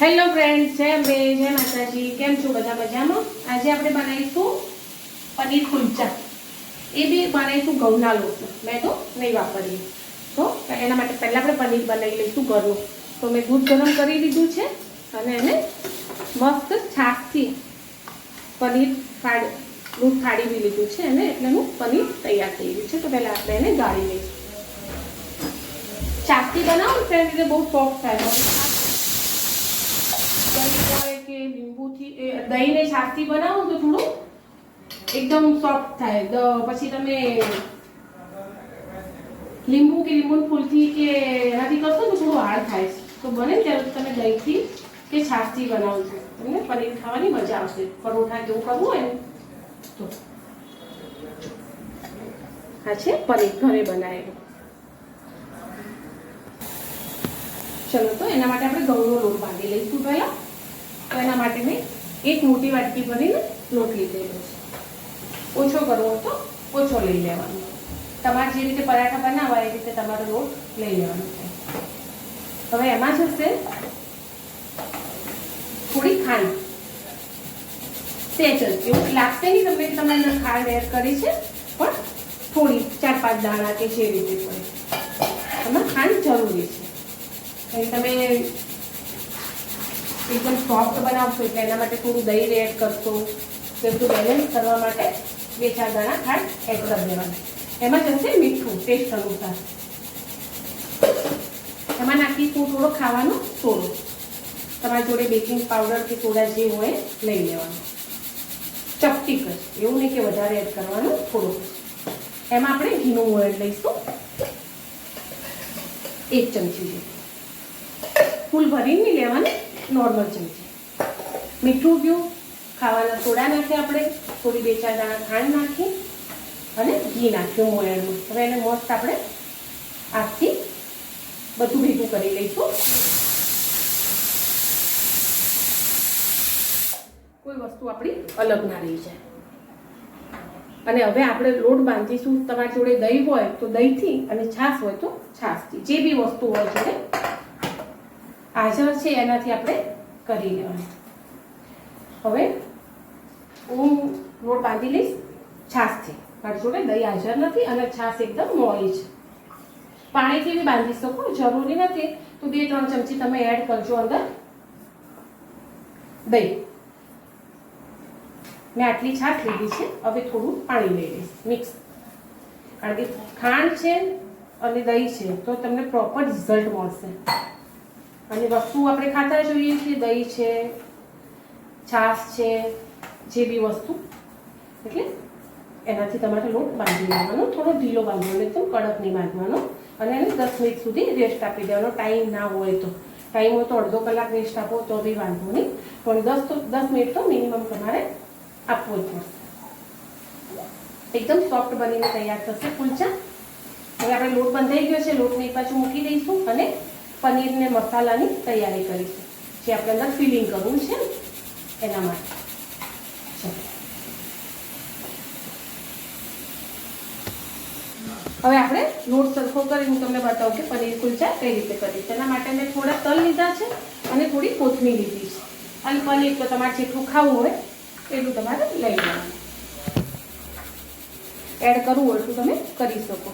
Hello friend જય અંબે, જય માતાજી. કેમ છો બધા મજામાં? આજે આપણે બનાવીશું પનીર કુલચા. એ બી બનાવીશું ઘઉંના લોટમાં મેં તો નહીં વાપરીએ તો એના માટે પહેલાં આપણે પનીર બનાવી લઈશું ઘરનું. તો મેં દૂધ ગરમ કરી લીધું છે અને એને મસ્ત છાશથી પનીર ફાડ દૂધ ફાડી લીધું છે અને એટલેનું પનીર તૈયાર થઈ ગયું છે. તો પહેલાં આપણે એને ગાળી લઈશું. છાશથી બનાવો ને ફ્રેન્ડ એટલે બહુ સોફ્ટ થાય બહુ છાશ દહીં હોય કે લીંબુથી ને છાશથી બનાવો તો થોડું એકદમ સોફ્ટ થાય. પછી તમે લીંબુ કે લીંબુ ફૂલથી કે એનાથી કરશો તો થોડું હાર્ડ થાય. છે તો બને ત્યારે તમે દહીંથી કે છાશથી બનાવજો તમને પનીર ખાવાની મજા આવશે. પરોઠા કેવું કરવું હોય ને તો. આ છે પનીર ઘરે બનાવેલું. ચલો તો એના માટે આપણે ઘઉંનો લોટ બાંધી લઈશું પહેલાં. તો એના માટે મેં એક મોટી વાટકી ભરીને લોટ લીધેલો છે. ઓછો કરવો તો ઓછો લઈ લેવાનો. તમારે જે રીતે પરાઠા બનાવવા એ રીતે તમારો લોટ લઈ લેવાનો છે. હવે એમાં જશે થોડી ખાંડ. સેચર એવું લાગશે નહીં તમને કે તમે ખાંડ એડ કરી છે, પણ થોડી, ચાર પાંચ દાણા કે જે રીતે પડે એમાં ખાંડ જરૂરી છે. તમે એકદમ સોફ્ટ બનાવશો એટલે એના માટે થોડું દહીં એડ કરશો. તો બધું બેલેન્સ કરવા માટે બે ચાર દાણા ખાંડ એડ કરી દેવાના. એમાં જશે મીઠું ટેસ્ટ અનુસાર. એમાં નાખીશું થોડો ખાવાનો સોડો. તમારી જોડે બેકિંગ પાવડર કે સોડા જે હોય લઈ લેવાનું. ચપટી કર. એવું નહીં કે વધારે એડ કરવાનું થોડુંક એમાં આપણે ઘીનું એડ લઈશું. એક ચમચી જેટલું. ફૂલ ભરીને લેવાની. નોર્મલ ચમચી મીઠું ગયું, ખાવાના સોડા નાખ્યા આપણે, થોડી બે ચાર દાણા ખાંડ નાખી અને ઘી નાખ્યું મોયણનું હવે એને મસ્ત આપણે આજથી બધું ભેગું કરી લઈશું. કોઈ વસ્તુ આપણી અલગ ના રહી જાય. અને હવે આપણે લોટ બાંધીશું, તમારી જોડે દહીં હોય તો દહીંથી અને છાશ હોય તો છાશથી. જે બી વસ્તુ હોય જોડે હાજર છે એનાથી આપણે કરી લેવાનું. હવે હું લોટ બાંધી લઈશ. છાશથી મારી જોડે દહીં હાજર નથી અને છાશ એકદમ મોળી છે. પાણીથી બી બાંધી શકો, જરૂરી નથી. તો બે, ત્રણ ચમચી તમે એડ કરજો અંદર. દહીં. મેં આટલી છાશ લીધી છે. હવે થોડું પાણી લઈ લઈશ. મિક્સ કારણ કે ખાંડ છે અને દહીં છે. તો તમને પ્રોપર રિઝલ્ટ મળશે. અને વસ્તુ આપણે ખાતા જોઈએ છીએ દહીં છે, છાશ છે, જે બી વસ્તુ. એટલે એનાથી તમારે લોટ બાંધી લેવાનો, થોડો ઢીલો બાંધવાનો એકદમ કડક નહીં બાંધવાનો. અને એને દસ મિનિટ સુધી રેસ્ટ આપી દેવાનો. ટાઈમ ના હોય તો. ટાઈમ હોય તો અડધો કલાક રેસ્ટ આપો તો બી વાંધો નહીં. પણ દસ તો, દસ મિનિટ તો મિનિમમ તમારે આપવો જ પડશે. એકદમ સોફ્ટ બનીને તૈયાર થશે કુલચા હવે આપણે લોટ બંધાઈ ગયો છે, લોટને એક બાજુ મૂકી દઈશું અને પનીરને મસાલાની તૈયારી કરીશું. જે આપણે અંદર ફિલિંગ કરવું છે એના માટે. હવે આપણે લોટ સરખો કરી હું તમને બતાવું કે પનીર કુલચા કઈ રીતે કરી તેના માટે મેં થોડા તલ લીધા છે અને થોડી કોથમીર લીધી છે. અને પનીર તો તમારે જેટલું ખાવું હોય એટલું તમારે લઈ લેવાનું. એડ કરવું હોય એટલું તમે કરી શકો.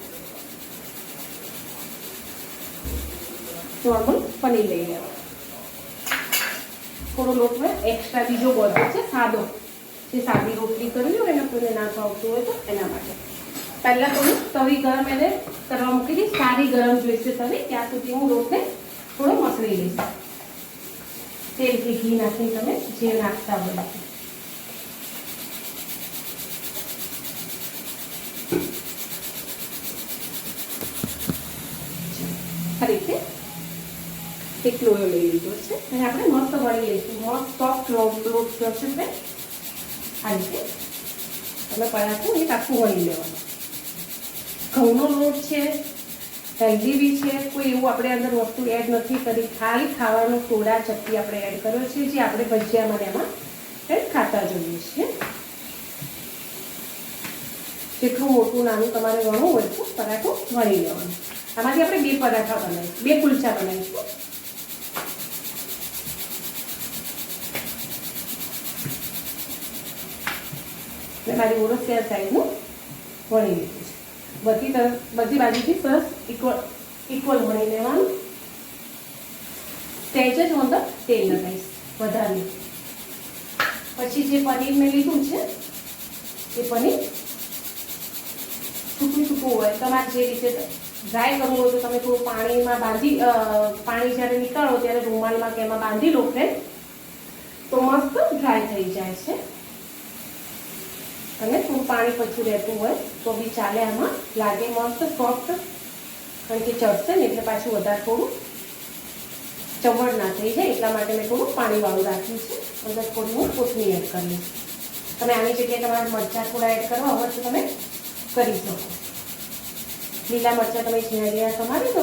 નોર્મલ પનીર લઈ લેવાનું. થોડો લોટ મેં એક્સ્ટ્રા બીજો બધો છે, સાદો. જે સાદી રોટલી કરવી હોય, એને કોઈને ના ભાવતું હોય તો એના માટે. પહેલાં તો હું તવી ગરમ એને કરવા મૂકી દઈશ. સારી ગરમ જોઈશે તવી, ત્યાં સુધી હું લોટને થોડો મસળી લઈશ. તેલ ઘી નાખીને તમે જે નાખતા હોય. આ એક લોયો લઈ લીધો છે. અને આપણે મસ્ત વળી લઈશું. મસ્ત સોફ્ટ લોટ થશે તે આ રીતે. એટલે પરાઠું એક આખું વળી લેવાનું. ઘઉંનો લોટ છે, હેલ્ધી બી છે, કોઈ એવું આપણે અંદર વસ્તુ એડ નથી કરી. ખાલી ખાવાનો સોડા, ચટણી આપણે એડ કર્યો છે, જે આપણે ભજીયામાં એમાં એડ ખાતા જોઈએ છીએ. જેટલું મોટું નાનું તમારે ગણવું હોય તો પરાઠું વણી લેવાનું. આમાંથી આપણે બે પરાઠા બનાવીશું, બે કુલચા બનાવીશું. મેં મારી ઓરસિયા સાઈડનું વણી લીધું છે. બધી તરફ, બધી બાજુથી સરસ ઇક્વલ ઇક્વલ વણી લેવાનું. સ્ટેચ જ હું તો તેલ લગાવીશ વધારે. પછી જે પનીર મેં લીધું છે, એ પનીર સૂકું સૂકું હોય. તમારે જે રીતે ડ્રાય કરવું હોય તો તમે થોડું પાણીમાં બાંધી પાણી જ્યારે નીકાળો ત્યારે રૂમાલમાં કે એમાં બાંધી લો ફ્રેન્ડ તો મસ્ત ડ્રાય થઈ જાય છે. અને થોડું પાણી પછી રહેતું હોય તો બી ચાલે આમાં. લાગે મસ્ત સોફ્ટ કારણ કે ચડશે ને એટલે પાછું વધારે થોડું ચમડ ના થઈ જાય. એટલા માટે મેં થોડું પાણીવાળું રાખ્યું છે. અંદર થોડી હું કોથમીર એડ કરી. તમે આની જગ્યાએ તમારા મરચાં થોડા એડ કરવા હોય તો તમે કરી શકો. લીલા મરચાં તમે ઝીણા ઝીણા સમારી દો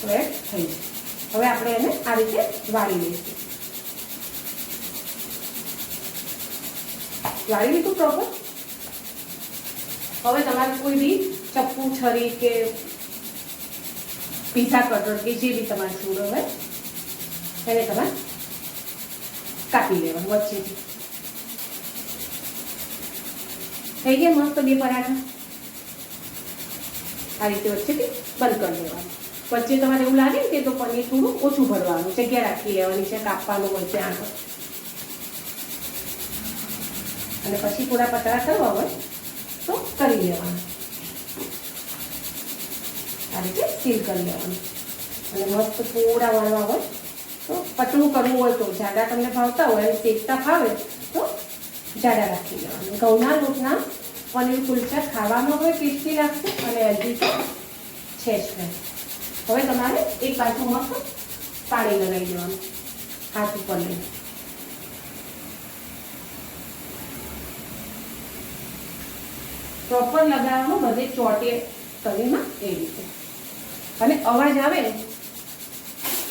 તો એડ થઈ હવે આપણે એને આ રીતે વાળી લઈશું. વાળી લીધું પ્રોપર હવે તમારે કોઈ બી ચપ્પુ, છરી કે પીઝા, કટર કે જે બી તમારે છોડો હોય, એને તમારે કાપી લેવાનું વચ્ચેથી. થઈ ગયા મસ્ત બે પરાઠા? આ રીતે વચ્ચેથી બંધ કરી દેવાનું. વચ્ચે તમારે એવું લાગે કે તો પનીર થોડું ઓછું ભરવાનું, જગ્યા રાખી લેવાની છે, કાપવાનું હોય ત્યાં આગળ. અને પછી થોડા પતળા કરવા હોય તો કરી લેવાનું. આ રીતે સીલ કરી લેવાનું. અને મસ્ત થોડા વળવા હોય તો પતળું કરવું હોય તો જાડા તમને ભાવતા હોય અને શેકતા ફાવે તો જાડા રાખી લેવાનું. ઘઉંના લોટના પનીર કુલચા ખાવામાં હોય ટેસ્ટી લાગશે અને હજી છે જ નહીં. હવે તમારે એક બાજુ મસ્ત પાણી લગાવી દેવાનું. હાથ ઉપર લઈને. પ્રોપર લગાવવાનું બધે ચોટે તવીમાં એ રીતે. અને અવાજ આવે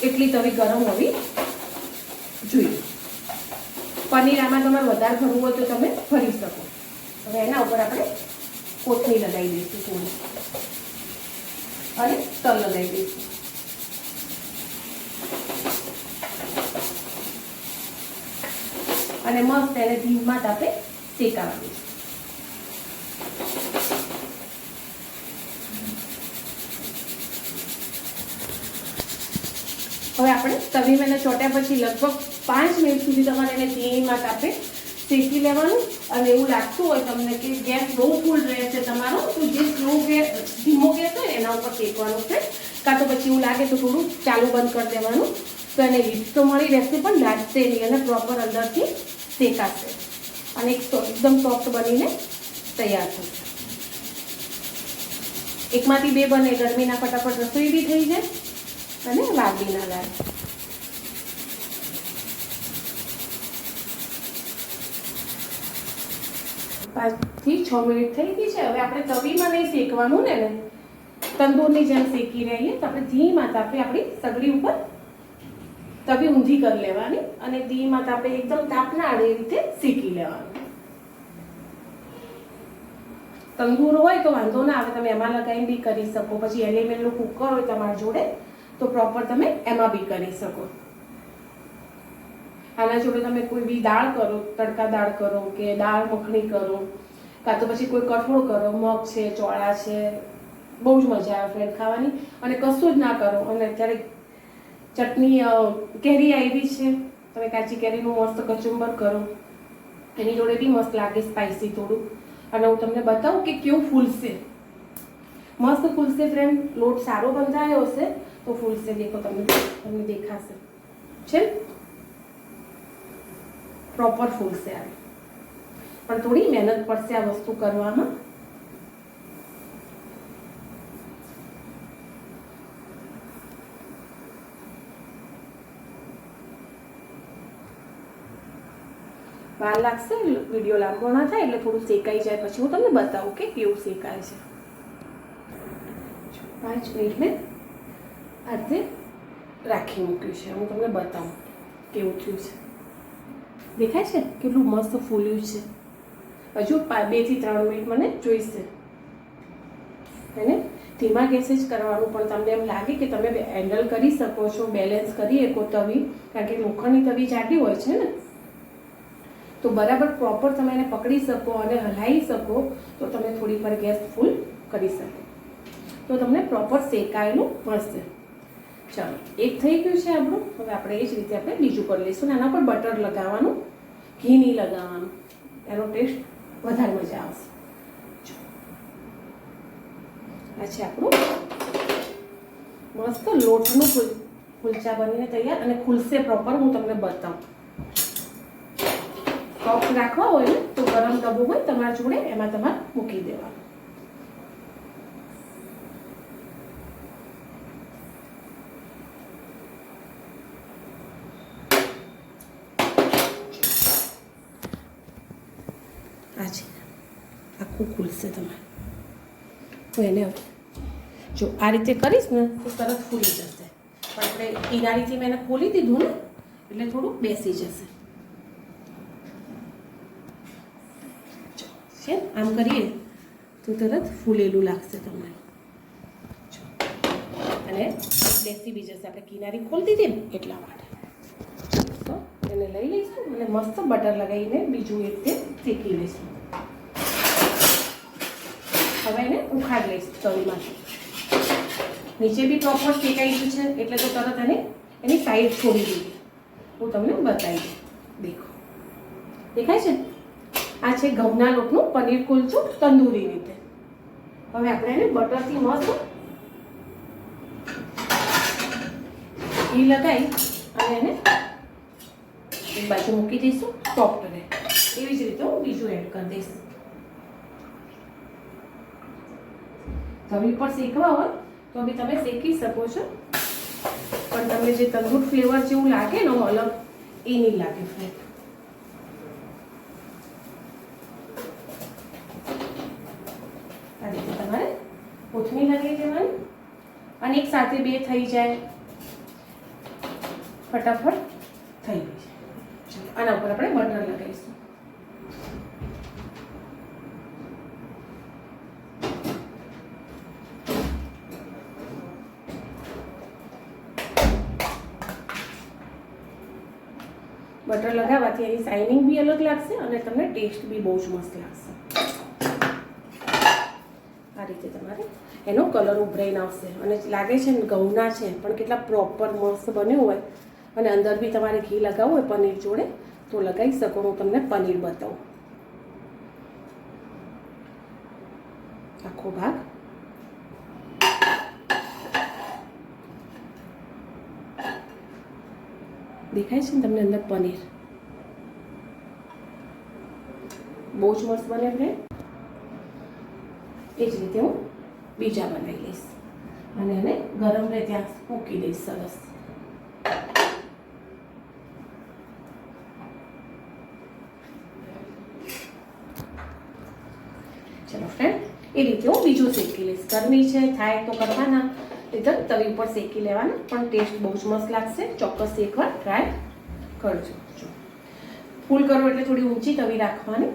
એટલી તવી ગરમ હોવી જોઈએ. પનીર આમાં તમારે વધારે ભરવું હોય તો તમે ભરી શકો. હવે એના ઉપર આપણે કોથળી લગાવી દઈશું થોડી. અને તલ લગાવી દઈશું. અને મસ્ત એને ધીમા તાપે શેકાવા દઈશું હવે આપણે તવી એને ચોટ્યા પછી લગભગ પાંચ મિનિટ સુધી તમારે એને ધીમા તાપે શેકી લેવાનું અને એવું લાગતું હોય તમને કે ગેસ બહુ ફૂલ રહે છે તમારો, તો જે સ્લો ગેસ, ધીમો ગેસ હોય એના ઉપર શેકવાનું છે. કાં તો પછી એવું લાગે તો થોડું ચાલુ બંધ કરી દેવાનું. તો એને હીટ તો મળી રહેશે, પણ લાગશે નહીં અને પ્રોપર અંદરથી શેકાશે. અને એક એકદમ સોફ્ટ બનીને તૈયાર થશે. એકમાંથી બે બને, ગરમીના ફટાફટ રસોઈ બી થઈ જાય. અને વાગી ના લાગે પાંચથી છ મિનિટ થઈ ગઈ છે. હવે આપણે તવીમાં નહીં શેકવાનું ને. તંદૂરની જેમ શેકી રહીએ તો આપણે ધીમા તાપે આપણી સગડી ઉપર તવી ઊંધી કરી લેવાની અને ધીમા તાપે એકદમ તાપ ના અડે એ રીતે શેકી લેવાનું. તંદૂર હોય તો વાંધો ના આવે. તમે એમાં લગાવીને બી કરી શકો. પછી એલિમેન્ટનું કુકર હોય તમારી જોડે તો પ્રોપર તમે એમાં બી કરી શકો. આના જોડે તમે કોઈ બી દાળ કરો, તડકા દાળ કરો કે દાળ મખણી કરો, કાં તો પછી કોઈ કઠોળ કરો, મગ છે, ચોળા છે, બહુ જ મજા આવે ફ્રેન્ડ ખાવાની. અને કશું જ ના કરો, અને અત્યારે ચટણી કેરી આવી છે, તમે કાચી કેરીનું મસ્ત કચુંબર કરો. એની જોડે બી મસ્ત લાગે સ્પાઇસી થોડું. અને હું તમને બતાવું કે કેવું ફૂલશે. મસ્ત ફૂલશે ફ્રેન્ડ લોટ સારો બંધાયો હશે તો ફૂલશે દેખો તમને તમને દેખાશે છે પ્રોપર ફૂલશે આવે પણ થોડી મહેનત પડશે આ વસ્તુ કરવામાં વાર લાગશે વીડિયો લાંબો ના થાય એટલે થોડું શેકાઈ જાય પછી હું તમને બતાવું કે કેવું શેકાય છે પાંચ મિનિટ મેં આ રીતે રાખી મૂક્યું છે. હું તમને બતાવું કેવું થયું છે. દેખાય છે? કેટલું મસ્ત ફૂલ્યું છે. હજુ બેથી ત્રણ મિનિટ મને જોઈશે. એને ધીમા ગેસે જ કરવાનું, પણ તમને એમ લાગે કે તમે હેન્ડલ કરી શકો છો બેલેન્સ કરી શકો તવી, કારણ કે લોખંડની તવી જાડી હોય છે ને? તો બરાબર પ્રોપર તમે એને પકડી શકો અને હલાવી શકો, તો તમે થોડી વાર ગેસ ફૂલ કરી શકો. તો તમને પ્રોપર શેકાયેલું મળશે. ચાલો, એક થઈ ગયું છે આપણું. હવે આપણે એ જ રીતે આપણે બીજું કરી લઈશું. એના પર બટર લગાવવાનું ઘી નહીં લગાવવાનું. એનો ટેસ્ટ વધારે મજા આવશે. આ છે આપણું મસ્ત લોટનું ફૂલ કુલચા બનીને તૈયાર અને ખુલશે પ્રોપર હું તમને બતાવું. કપ રાખવા હોય ને, તો ગરમ ડબ્બો હોય, તમારા જોડે એમાં તમારે મૂકી દેવાનું આ છે આખું ખુલશે તમારે તો એને જો આ રીતે કરીશ ને તો તરત ફૂલી જશે. પણ આપણે કિનારીથી મેં એને ખોલી દીધું ને, એટલે થોડું બેસી જશે. છે આમ કરીએ તો તરત ફૂલેલું લાગશે તમને. અને બેસી બી જશે. આપણે કિનારી ખોલી દીધી ને એટલા માટે. તો એને લઈ લઈશું અને મસ્ત બટર લગાવીને બીજું એક તે શેકી લઈશું. હવે એને ઉખાડી લઈશ તવીમાંથી નીચે બી પ્રોપર શેકાઈ ગયું છે, એટલે તો તરત એને એની સાઈડ છોડી દીધી હું તમને બતાવી દેખો. દેખાય છે? આ છે ઘઉંના લોટનું પનીર કુલચું તંદૂરી રીતે. હવે આપણે એને બટરથી મસ્ત ઘી લગાવી અને એને એક બાજુ મૂકી દઈશું સોફ્ટ રહે એવી જ રીતે હું બીજું એડ કરી દઈશ. તવી પર શેકવા હોય, તો બી તમે શેકી શકો છો. પણ તમને જે તંદૂર ફ્લેવર જેવું લાગે ને અલગ, એ નહીં લાગે ફ્લેવર આ રીતે તમારે કોથમીર લગાવી દેવાની. અને એક સાથે બે થઈ જાય. ફટાફટ થઈ જાય આના ઉપર આપણે બટર લગાવીશું બટર લગાવવાથી એની શાઇનિંગ બી અલગ લાગશે અને તમને ટેસ્ટ બી બહુ જ મસ્ત લાગશે. આ રીતે તમારે એનો કલર ઉભરાઈને આવશે. અને લાગે છે ને ઘઉંના છે, પણ કેટલા પ્રોપર મસ્ત બન્યું હોય. અને અંદર બી તમારે ઘી લગાવવું હોય પનીર જોડે, તો લગાવી શકો. હું તમને પનીર બતાવું. આખો ભાગ દેખાય છે ને તમને અંદર પનીર? બહુ જ મસ્ત બને ફ્રેન્ડ એ જ રીતે હું બીજા બનાવી લઈશ. અને એને ગરમ રહે ત્યાં મૂકી દઈશ સરસ. ચલો ફ્રેન્ડ એ રીતે હું બીજું શેકી લઈશ. ગરમી છે, થાય તો કરવાના. એકદમ તવી ઉપર શેકી લેવાનું પણ ટેસ્ટ બહુ જ મસ્ત લાગશે ચોક્કસ એકવાર ટ્રાય કરજો ફૂલ કરો એટલે થોડી ઊંચી તવી રાખવાની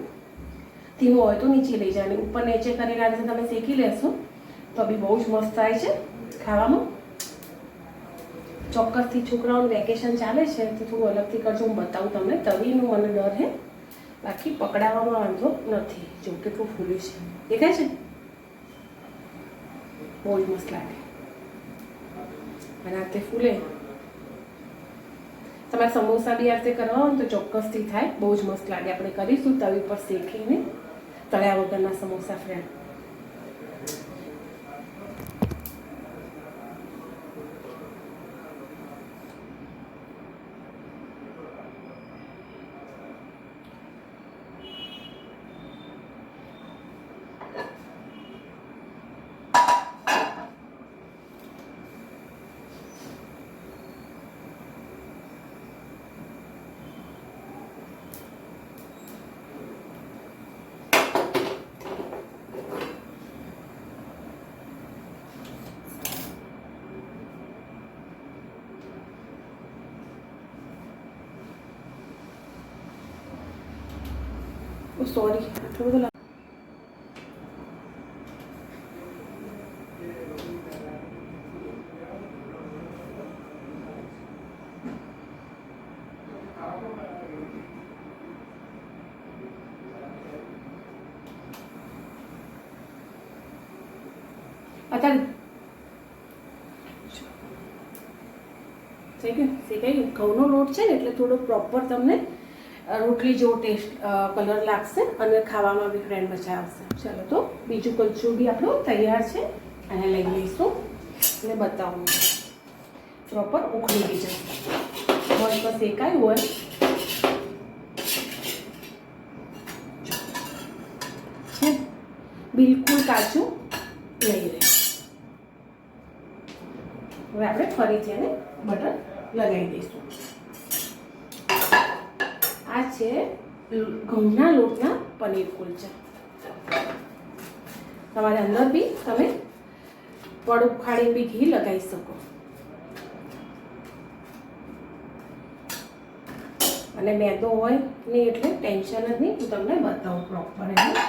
ધીમો હોય તો નીચે લઈ જવાની ઉપર નીચે કરીને આ તમે શેકી લેશો તો બી બહુ જ મસ્ત થાય છે ખાવામાં ચોક્કસથી છોકરાઓનું વેકેશન ચાલે છે તો થોડું અલગથી કરજો હું બતાવું તમને. તવીનું મને ડર હે, બાકી પકડાવવામાં વાંધો નથી જો કેટલું ફૂલ્યું છે. દેખાય છે? બહુ જ મસ્ત લાગે. અને આ તે ફૂલે. તમારે સમોસા બી આ રીતે કરવા હોય તો ચોક્કસથી થાય. બહુ જ મસ્ત લાગે. આપણે કરીશું તવી પર શેકીને. તળ્યા વગરના સમોસા ફ્રેન્ડ ஓ சாரி அவ்வளோதான் કઈ થઈ ગયું થઈ ગયું ઘઉંનો લોટ છે ને એટલે થોડો પ્રોપર તમને રોટલી જેવો ટેસ્ટ કલર લાગશે અને ખાવામાં બી ફ્રેન્ડ મજા આવશે. ચાલો તો બીજું કલચું બી આપણું તૈયાર છે? અને લઈ લઈશું અને બતાવું. પ્રોપર ઉખડી બી જશે મસ્ત શેકાયું, હોય. છે બિલકુલ કાચું લઈ લે હવે આપણે ફરીથી એને બટર લગાવી દઈશું. છે ઘઉંના લોટના પનીર કુલચા તમારે અંદર બી તમે પડ ઉખાડી બી ઘી લગાવી શકો. અને મેદો હોય નહીં એટલે ટેન્શન જ નહીં, હું તમને બતાવું પ્રોપર એને.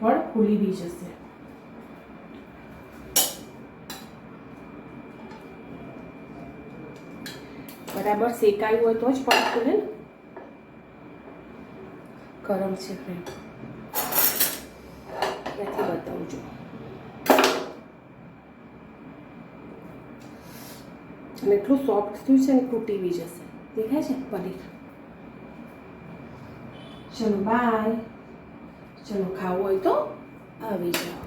ફળ ખુલી બી જશે. બરાબર, શેકાયું હોય તો જ પડ ખુલે ને? ગરમ છે ફ્રેન્ડ ત્યાંથી બતાવું છું અને એટલું સોફ્ટ થયું છે ને તૂટી બી જશે. દેખાય છે? પનીર. ચલો બાય ચલો, ખાવું હોય તો આવી જાઓ.